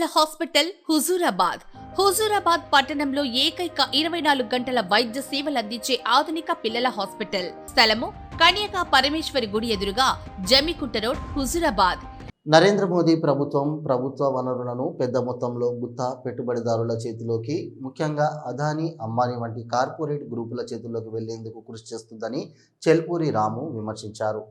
పిల్లల హాస్పిటల్ హుజూరాబాద్. హుజూరాబాద్ పట్టణంలో ఏకైక ఇరవై నాలుగు గంటల వైద్య సేవలు అందించే ఆధునిక పిల్లల హాస్పిటల్. స్థలము కన్యకా పరమేశ్వరి గుడి ఎదురుగా జమికుంట రోడ్ హుజూరాబాద్. నరేంద్ర మోదీ ప్రభుత్వం ప్రభుత్వ వనరులను పెద్ద మొత్తంలో గుత్త పెట్టుబడిదారుల చేతిలోకి ముఖ్యంగా అదానీ అంబానీ వంటి కార్పొరేట్ గ్రూపుల చేతుల్లోకి వెళ్ళేందుకు కృషి చేస్తుందని చెల్పూరి రాము విమర్శించారు.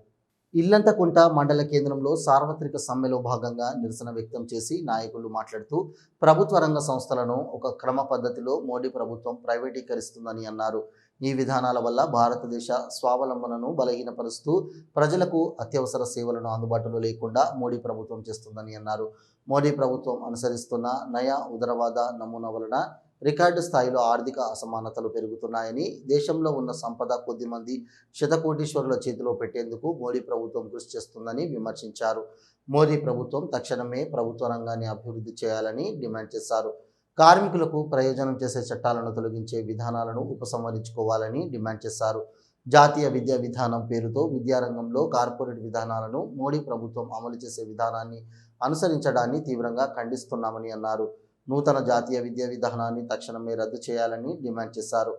ఇల్లంతకుంట మండల కేంద్రంలో సార్వత్రిక సమ్మెలో భాగంగా నిరసన వ్యక్తం చేసి నాయకులు మాట్లాడుతూ ప్రభుత్వ రంగ సంస్థలను ఒక క్రమ పద్ధతిలో మోడీ ప్రభుత్వం ప్రైవేటీకరిస్తుందని అన్నారు. ఈ విధానాల వల్ల భారతదేశ స్వావలంబనను బలహీనపరుస్తూ ప్రజలకు అత్యవసర సేవలను అందుబాటులో లేకుండా మోడీ ప్రభుత్వం చేస్తుందని అన్నారు. మోడీ ప్రభుత్వం అనుసరిస్తున్న నయా ఉదరవాద నమూనా వలన రికార్డు స్థాయిలో ఆర్థిక అసమానతలు పెరుగుతున్నాయని దేశంలో ఉన్న సంపద కొద్దిమంది శతకోటీశ్వరుల చేతిలో పెట్టేందుకు మోడీ ప్రభుత్వం కృషి చేస్తుందని విమర్శించారు. మోదీ ప్రభుత్వం తక్షణమే ప్రభుత్వ రంగాన్ని అభివృద్ధి చేయాలని డిమాండ్ చేశారు. కార్మికులకు ప్రయోజనం చేసే చట్టాలను తొలగించే విధానాలను ఉపసంహరించుకోవాలని డిమాండ్ చేశారు. జాతీయ విద్యా విధానం పేరుతో విద్యారంగంలో కార్పొరేట్ విధానాలను మోడీ ప్రభుత్వం అమలు చేసే విధానాన్ని అనుసరించడాన్ని తీవ్రంగా ఖండిస్తున్నామని అన్నారు. నూతన జాతీయ విద్యా విధానాన్ని తక్షణమే రద్దు చేయాలని డిమాండ్ చేశారు.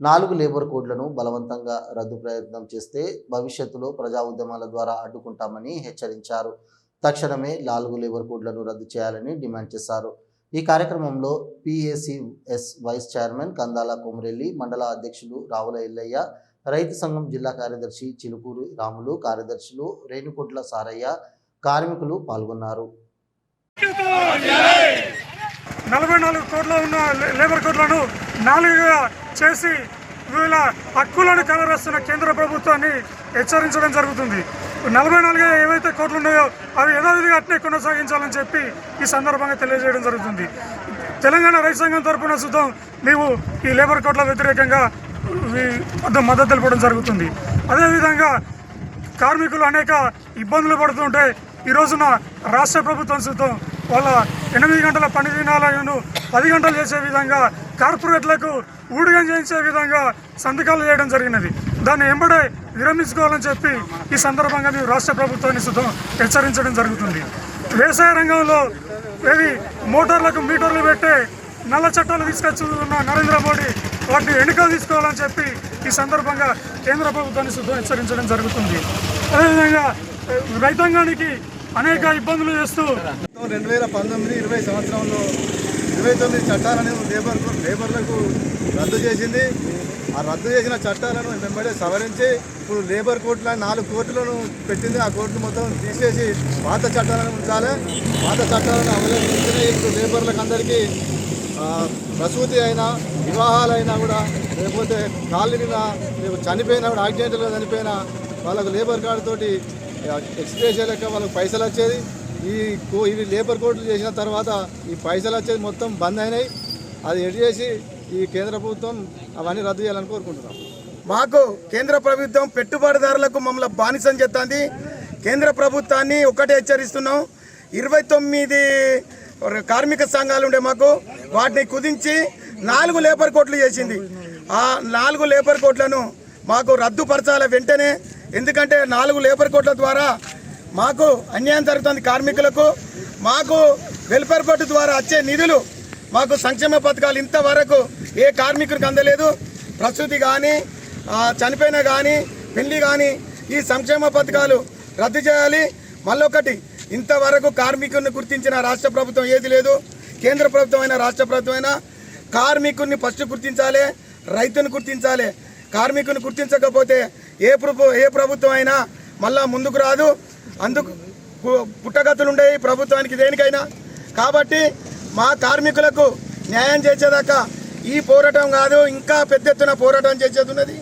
నాలుగు లేబర్ కోడ్లను బలవంతంగా రద్దు ప్రయత్నం చేస్తే భవిష్యత్తులో ప్రజా ఉద్యమాల ద్వారా అడ్డుకుంటామని హెచ్చరించారు. తక్షణమే నాలుగు లేబర్ కోడ్లను రద్దు చేయాలని డిమాండ్ చేశారు. ఈ కార్యక్రమంలో PACS vice chairman Kandala Komarelli మండల అధ్యక్షులు రావుల ఎల్లయ్య రైతు సంఘం జిల్లా కార్యదర్శి చిలుకూరు రాములు కార్యదర్శులు రేణుకొట్ల సారయ్య కార్మికులు పాల్గొన్నారు. నలభై నాలుగు కోట్ల ఉన్న లేబర్ కోట్లను నాలుగుగా చేసి వీళ్ళ హక్కులను కలరేస్తున్న కేంద్ర ప్రభుత్వాన్ని హెచ్చరించడం జరుగుతుంది. నలభై నాలుగు ఏవైతే కోట్లు ఉన్నాయో అవి యథావిధిగా అట్నే కొనసాగించాలని చెప్పి ఈ సందర్భంగా తెలియజేయడం జరుగుతుంది. తెలంగాణ రైతు సంఘం తరపున సుతం మేము ఈ లేబర్ కోట్ల వ్యతిరేకంగా మద్దతు తెలిపడం తెలపడం జరుగుతుంది. అదేవిధంగా కార్మికులు అనేక ఇబ్బందులు పడుతుంటే ఈ రోజున రాష్ట్ర ప్రభుత్వం సుతం వాళ్ళ ఎనిమిది గంటల పని దినాలను పది గంటలు చేసే విధంగా కార్పొరేట్లకు ఊడిగం చేయించే విధంగా సంతకాలు చేయడం జరిగినది. దాన్ని ఎంబడే విరమించుకోవాలని చెప్పి ఈ సందర్భంగా మేము రాష్ట్ర ప్రభుత్వాన్ని సుతం హెచ్చరించడం జరుగుతుంది. వ్యవసాయ రంగంలో ఏది మోటార్లకు మీటర్లు పెట్టే నల్ల చట్టాలు తీసుకొచ్చున్న నరేంద్ర మోడీ వాటిని ఎన్నికలు తీసుకోవాలని చెప్పి ఈ సందర్భంగా కేంద్ర ప్రభుత్వాన్ని సుతం హెచ్చరించడం జరుగుతుంది. అదేవిధంగా రైతాంగానికి అనేక ఇబ్బందులు చేస్తూ రెండు వేల పంతొమ్మిది ఇరవై సంవత్సరంలో ఇరవై తొమ్మిది చట్టాలను లేబర్ లేబర్లకు రద్దు చేసింది. ఆ రద్దు చేసిన చట్టాలను వెంబడే సవరించి ఇప్పుడు లేబర్ కోర్టుల నాలుగు కోర్టులను పెట్టింది. ఆ కోర్టు మొత్తం తీసేసి పాత చట్టాలను ఉంచాలి. పాత చట్టాలను అవలంబించిన ఇప్పుడు లేబర్లకు అందరికీ ప్రసూతి అయినా వివాహాలైనా కూడా లేకపోతే కాళ్ళు మీద లేకపోతే చనిపోయినా కూడా యాక్సిడెంటల్గా చనిపోయినా వాళ్ళకు లేబర్ కార్డు తోటి ఎక్స్ప్రెస్ లెక్క వాళ్ళకి పైసలు వచ్చేది. ఈ కో- ఇవి లేబర్ కోడ్లు చేసిన తర్వాత ఈ పైసలు వచ్చేది మొత్తం బంద్ అయినాయి. అది ఎడ్ చేసి ఈ కేంద్ర ప్రభుత్వం అవన్నీ రద్దు చేయాలని కోరుకుంటున్నాం. మాకు కేంద్ర ప్రభుత్వం పెట్టుబడిదారులకు మమ్మల్ని బానిసం చేస్తుంది. కేంద్ర ప్రభుత్వాన్ని ఒకటే హెచ్చరిస్తున్నాం. ఇరవై తొమ్మిది కార్మిక సంఘాలు ఉండే మాకు. వాటిని కుదించి నాలుగు లేబర్ కోట్లు చేసింది. ఆ నాలుగు లేబర్ కోట్లను మాకు రద్దుపరచాలి వెంటనే. ఎందుకంటే నాలుగు లేబర్ కోట్ల ద్వారా మాకు అన్యాయం జరుగుతుంది కార్మికులకు. మాకు వెల్ఫేర్ బోర్డు ద్వారా వచ్చే నిధులు మాకు సంక్షేమ పథకాలు ఇంతవరకు ఏ కార్మికుడికి అందలేదు. ప్రసూతి కానీ చనిపోయిన కానీ పెళ్ళి కానీ ఈ సంక్షేమ పథకాలు రద్దు చేయాలి. మళ్ళొకటి ఇంతవరకు కార్మికుడిని గుర్తించిన రాష్ట్ర ప్రభుత్వం ఏది లేదు. కేంద్ర ప్రభుత్వం అయినా రాష్ట్ర ప్రభుత్వం అయినా కార్మికుడిని ఫస్ట్ గుర్తించాలి రైతును గుర్తించాలి. కార్మికుని గుర్తించకపోతే ఏ ప్రభు ఏ ప్రభుత్వం అయినా మళ్ళా ముందుకు రాదు. అందుకు పుట్టగతులుండేవి పుట్టగతులు ఉండేవి ప్రభుత్వానికి దేనికైనా. కాబట్టి మా కార్మికులకు న్యాయం చేసేదాకా ఈ పోరాటం కాదు ఇంకా పెద్ద ఎత్తున పోరాటం చేసేది ఉన్నది.